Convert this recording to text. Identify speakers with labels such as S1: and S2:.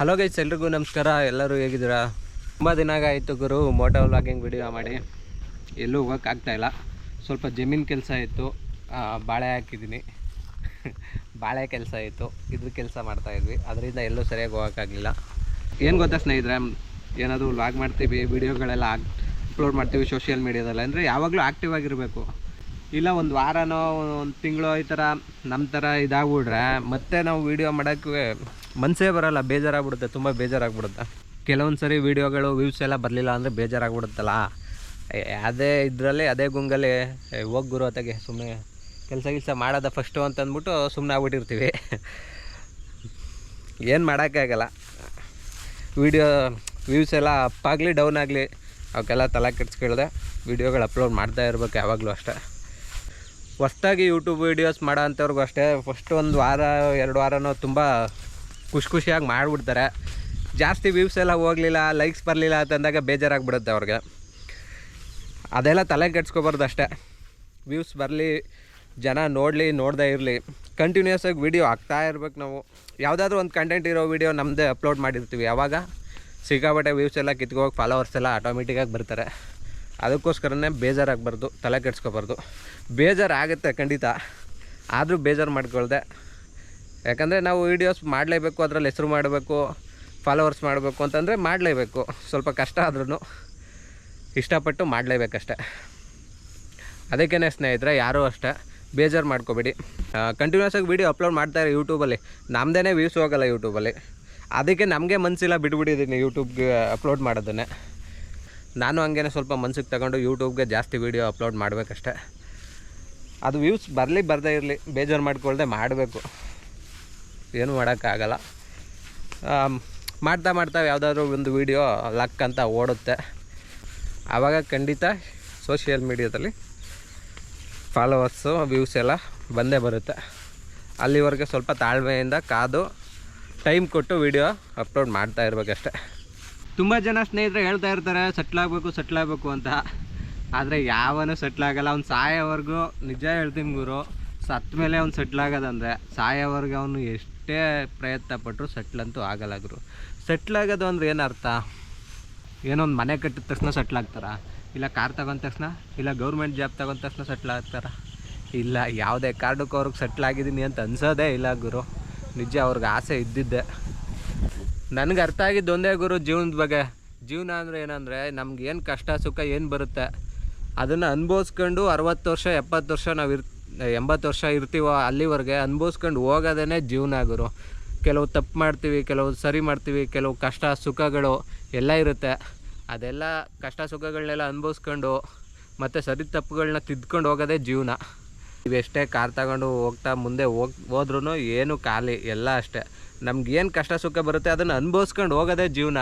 S1: Hello guys ಎಲ್ರಿಗೂ ನಮಸ್ಕಾರ. ಎಲ್ಲರೂ ಹೇಗಿದ್ದೀರಾ? ತುಂಬ ದಿನ ಆಯಿತು ಗುರು ಮೋಟೋ ವ್ಲಾಗಿಂಗ್ ವಿಡಿಯೋ ಮಾಡಿ. ಎಲ್ಲೂ ಹೋಗೋಕ್ಕಾಗ್ತಾಯಿಲ್ಲ ಸ್ವಲ್ಪ ಜಮೀನು ಕೆಲಸ ಇತ್ತು. ಬಾಳೆ ಹಾಕಿದ್ದೀನಿ. ಬಾಳೆ ಕೆಲಸ ಇತ್ತು. ಇದ್ರ ಕೆಲಸ ಮಾಡ್ತಾಯಿದ್ವಿ ಅದರಿಂದ ಎಲ್ಲೂ ಸರಿಯಾಗಿ ಹೋಗೋಕ್ಕಾಗಲಿಲ್ಲ ಏನು ಗೊತ್ತಾ ಸ್ನೇಹಿತರೆ, ಏನಾದರೂ ವ್ಲಾಗ್ ಮಾಡ್ತೀವಿ ವಿಡಿಯೋಗಳೆಲ್ಲ ಅಪ್ಲೋಡ್ ಮಾಡ್ತೀವಿ ಸೋಷಿಯಲ್ ಮೀಡಿಯಾದಲ್ಲಿ ಅಂದರೆ ಯಾವಾಗಲೂ ಆ್ಯಕ್ಟಿವ್ ಆಗಿರಬೇಕು. ಇಲ್ಲ, ಒಂದು ವಾರನೋ, ಒಂದು ತಿಂಗಳು ಈ ಥರ ನಮ್ಮ ಥರ ಇದಾಗ್ಬಿಟ್ರೆ ಮತ್ತೆ ನಾವು ವೀಡಿಯೋ ಮಾಡೋಕ್ಕೆ ಮನಸ್ಸೇ ಬರಲ್ಲ, ಬೇಜಾರಾಗ್ಬಿಡುತ್ತೆ, ತುಂಬ ಬೇಜಾರಾಗ್ಬಿಡುತ್ತೆ. ಕೆಲವೊಂದು ಸರಿ ವೀಡಿಯೋಗಳು ವ್ಯೂಸ್ ಎಲ್ಲ ಬರಲಿಲ್ಲ ಅಂದರೆ ಬೇಜಾರಾಗ್ಬಿಡುತ್ತಲ್ಲ? ಅದೇ ಇದರಲ್ಲಿ, ಅದೇ ಗುಂಗಲ್ಲಿ ಹೋಗಿ ಗುರು ಹೊತ್ತಿಗೆ ಸುಮ್ಮನೆ ಕೆಲಸ ಕೆಲಸ ಮಾಡೋದ ಫಸ್ಟು ಅಂತಂದ್ಬಿಟ್ಟು ಸುಮ್ಮನೆ ಆಗ್ಬಿಟ್ಟಿರ್ತೀವಿ. ಏನು ಮಾಡೋಕ್ಕಾಗಲ್ಲ. ವೀಡಿಯೋ ವ್ಯೂಸ್ ಎಲ್ಲ ಅಪ್ ಆಗಲಿ ಡೌನ್ ಆಗಲಿ, ಅವಕ್ಕೆಲ್ಲ ತಲೆ ಕೆಡ್ಸ್ಕೊಳ್ದೆ ವೀಡಿಯೋಗಳು ಅಪ್ಲೋಡ್ ಮಾಡ್ತಾ ಇರಬೇಕು ಯಾವಾಗಲೂ ಅಷ್ಟೇ. ಹೊಸ್ದಾಗಿ ಯೂಟ್ಯೂಬ್ ವೀಡಿಯೋಸ್ ಮಾಡೋ ಅಂಥವ್ರಿಗೂ ಅಷ್ಟೇ ಫಸ್ಟ್ ಒಂದು ವಾರ, ಎರಡು ವಾರನೂ ತುಂಬ ಖುಷಿ ಖುಷಿಯಾಗಿ ಮಾಡಿಬಿಡ್ತಾರೆ. ಜಾಸ್ತಿ ವ್ಯೂಸ್ ಎಲ್ಲ ಹೋಗಲಿಲ್ಲ ಲೈಕ್ಸ್ ಬರಲಿಲ್ಲ ಅಂತಂದಾಗ ಬೇಜಾರಾಗ್ಬಿಡುತ್ತೆ ಅವ್ರಿಗೆ. ಅದೆಲ್ಲ ತಲೆ ಕೆಡ್ಸ್ಕೊಬಾರ್ದು ಅಷ್ಟೇ. ವ್ಯೂಸ್ ಬರಲಿ, ಜನ ನೋಡಲಿ, ನೋಡದೇ ಇರಲಿ. ಕಂಟಿನ್ಯೂಸ್ ಆಗಿ ವೀಡಿಯೋ ಆಗ್ತಾ ಇರ್ಬೇಕು ನಾವು. ಯಾವುದಾದ್ರೂ ಒಂದು ಕಂಟೆಂಟ್ ಇರೋ ವೀಡಿಯೋ ನಮ್ಮದೇ ಅಪ್ಲೋಡ್ ಮಾಡಿರ್ತೀವಿ. ಯಾವಾಗ? ಸಿಕ್ಕಾಪಟ್ಟೆ ವ್ಯೂಸ್ ಎಲ್ಲ ಕಿತ್ಕೋಗಿ ಫಾಲೋವರ್ಸ್ ಎಲ್ಲ ಆಟೋಮೆಟಿಕಾಗಿ ಬರ್ತಾರೆ. ಅದಕ್ಕೋಸ್ಕರನೇ ಬೇಜಾರಾಗಬಾರ್ದು, ತಲೆ ಕೆಡ್ಸ್ಕೊಬಾರ್ದು. ಬೇಜಾರಾಗುತ್ತೆ ಖಂಡಿತ. ಆದರೂ ಬೇಜಾರು ಮಾಡ್ಕೊಳ್ದೆ. ಯಾಕಂದರೆ ನಾವು ವೀಡಿಯೋಸ್ ಮಾಡಲೇಬೇಕು, ಅದರಲ್ಲಿ ಹೆಸರು ಮಾಡಬೇಕು ಫಾಲೋವರ್ಸ್ ಮಾಡಬೇಕು ಅಂತಂದರೆ ಮಾಡಲೇಬೇಕು. ಸ್ವಲ್ಪ ಕಷ್ಟ ಆದ್ರೂ ಇಷ್ಟಪಟ್ಟು ಮಾಡಲೇಬೇಕಷ್ಟೆ. ಅದಕ್ಕೇ ಸ್ನೇಹಿತರೆ, ಯಾರೂ ಅಷ್ಟೇ ಬೇಜಾರು ಮಾಡ್ಕೋಬೇಡಿ. ಕಂಟಿನ್ಯೂಸ್ ಆಗಿ ವೀಡಿಯೋ ಅಪ್ಲೋಡ್ ಮಾಡ್ತಾರೆ ಯೂಟ್ಯೂಬಲ್ಲಿ ನಮ್ಮದೇ ವ್ಯೂಸ್ ಹೋಗಲ್ಲ ಯೂಟ್ಯೂಬಲ್ಲಿ ಅದಕ್ಕೆ ನಮಗೆ ಮನಸ್ಸಿಲ್ಲ ಬಿಟ್ಬಿಟ್ಟಿದ್ದೀನಿ ಯೂಟ್ಯೂಬ್ಗೆ ಅಪ್ಲೋಡ್ ಮಾಡೋದನ್ನೇ. ನಾನು ಹಂಗೇನೆ ಸ್ವಲ್ಪ ಮನ್ಸಿಗೆ ತಗೊಂಡು ಯೂಟ್ಯೂಬ್ಗೆ ಜಾಸ್ತಿ ವೀಡಿಯೋ ಅಪ್ಲೋಡ್ ಮಾಡಬೇಕಷ್ಟೆ. ಅದು ವ್ಯೂಸ್ ಬರಲಿ ಬರದೇ ಇರಲಿ, ಬೇಜಾರು ಮಾಡ್ಕೊಳ್ದೆ ಮಾಡಬೇಕು. ಏನು ಮಾಡೋಕ್ಕಾಗಲ್ಲ. ಮಾಡ್ತಾ ಮಾಡ್ತಾ ಯಾವುದಾದ್ರೂ ಒಂದು ವೀಡಿಯೋ ಲಕ್ ಅಂತ ಓಡುತ್ತೆ. ಆವಾಗ ಖಂಡಿತ ಸೋಷಿಯಲ್ ಮೀಡಿಯಾದಲ್ಲಿ ಫಾಲೋವರ್ಸು, ವ್ಯೂಸ್ ಎಲ್ಲ ಬಂದೇ ಬರುತ್ತೆ. ಅಲ್ಲಿವರೆಗೆ ಸ್ವಲ್ಪ ತಾಳ್ಮೆಯಿಂದ ಕಾದು ಟೈಮ್ ಕೊಟ್ಟು ವೀಡಿಯೋ ಅಪ್ಲೋಡ್ ಮಾಡ್ತಾ ಇರಬೇಕಷ್ಟೆ ತುಂಬ ಜನ ಸ್ನೇಹಿತರೆ ಹೇಳ್ತಾ ಇರ್ತಾರೆ ಸೆಟ್ಲಾಗಬೇಕು ಆಗಬೇಕು ಸೆಟ್ಲ್ ಆಗಬೇಕು ಅಂತ. ಆದರೆ ಯಾವನು ಸೆಟ್ಲಾಗಲ್ಲ ಅವ್ನು ಸಾಯೋವರೆಗೂ, ನಿಜ ಹೇಳ್ತೀನಿ ಗುರು ಸತ್ತ ಮೇಲೆ ಅವ್ನು ಸೆಟ್ಲ್ ಸಾಯೋವರೆಗೂ ಸಾಯೋವರೆಗೆ ಅವನು ಎಷ್ಟೇ ಪ್ರಯತ್ನ ಪಟ್ಟರು ಸೆಟ್ಲ್ ಅಂತೂ ಆಗಲ್ಲ ಗುರು. ಸೆಟ್ಲ್ ಆಗೋದು ಅಂದ್ರೆ ಏನು ಅರ್ಥ? ಏನೋ ಒಂದು ಮನೆ ಕಟ್ಟಿದ ತಕ್ಷಣ ಸೆಟ್ಲಾಗ್ತಾರ ಇಲ್ಲ ಕಾರ್ ತಗೊಂಡ ತಕ್ಷಣ? ಇಲ್ಲ ಗೌರ್ಮೆಂಟ್ ಜಾಬ್ ತಗೊಂಡ ತಕ್ಷಣ ಸೆಟ್ಲಾಗ್ತಾರ ಇಲ್ಲ, ಯಾವುದೇ ಕಾರ್ಡಕ್ಕೂ ಅವ್ರಿಗೆ ಸೆಟ್ಲಾಗಿದ್ದೀನಿ ಅಂತ ಅನ್ಸೋದೇ ಇಲ್ಲ ಗುರು. ನಿಜ ಅವ್ರಿಗೆ ಆಸೆ ಇದ್ದಿದ್ದೆ. ನನಗೆ ಅರ್ಥ ಆಗಿದ್ದು ಒಂದೇ ಗುರು ಜೀವನದ ಬಗ್ಗೆ. ಜೀವನ ಅಂದರೆ ಏನಂದರೆ ನಮ್ಗೆ ಏನು ಕಷ್ಟ ಸುಖ ಏನು ಬರುತ್ತೆ? ಅದನ್ನು ಅನುಭವಿಸ್ಕೊಂಡು ಅರವತ್ತು ವರ್ಷ, ಎಪ್ಪತ್ತು ವರ್ಷ ನಾವು ಇರ್ ಎಂಬತ್ತು ವರ್ಷ ಇರ್ತೀವೋ ಅಲ್ಲಿವರೆಗೆ ಅನುಭವಿಸ್ಕೊಂಡು ಹೋಗೋದೇ ಜೀವನ ಗುರು. ಕೆಲವು ತಪ್ಪು ಮಾಡ್ತೀವಿ, ಕೆಲವು ಸರಿ ಮಾಡ್ತೀವಿ, ಕೆಲವು ಕಷ್ಟ ಸುಖಗಳು ಎಲ್ಲ ಇರುತ್ತೆ. ಅದೆಲ್ಲ ಕಷ್ಟ ಸುಖಗಳನ್ನೆಲ್ಲ ಅನುಭವಿಸ್ಕೊಂಡು ಮತ್ತು ಸರಿ ತಪ್ಪುಗಳನ್ನ ತಿದ್ಕೊಂಡು ಹೋಗೋದೇ ಜೀವನ. ಇವೆಷ್ಟೇ ಕಾರ್ ತಗೊಂಡು ಹೋಗ್ತಾ ಮುಂದೆ ಹೋಗ್ ಹೋದ್ರೂ ಏನು ಖಾಲಿ, ಎಲ್ಲ ಅಷ್ಟೇ. ನಮ್ಗೇನು ಕಷ್ಟ ಸುಖ ಬರುತ್ತೆ ಅದನ್ನು ಅನುಭವಿಸ್ಕೊಂಡು ಹೋಗೋದೇ ಜೀವನ.